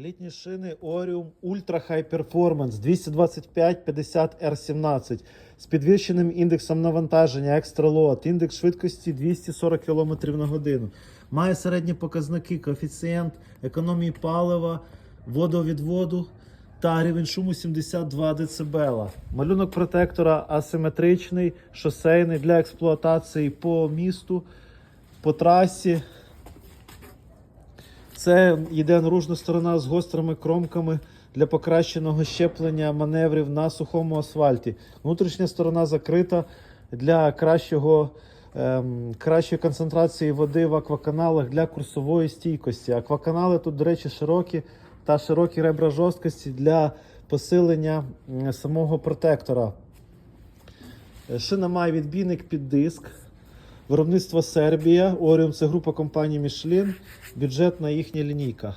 Літні шини Orium Ultra High Performance 225-50 R17 з підвищеним індексом навантаження Extra Load, індекс швидкості 240 км на годину. Має середні показники, коефіцієнт економії палива, водовідводу та рівень шуму 72 дБ. Малюнок протектора асиметричний, шосейний для експлуатації по місту, по трасі. Це йде наружна сторона з гострими кромками для покращеного щеплення маневрів на сухому асфальті. Внутрішня сторона закрита для кращого, ем, кращої концентрації води в акваканалах для курсової стійкості. Акваканали тут, до речі, широкі та широкі ребра жорсткості для посилення самого протектора. Е, Шина має відбійник під диск. Виробництво Сербія. Оріум це група компаній Мішлін, Бюджетна їхня лінійка.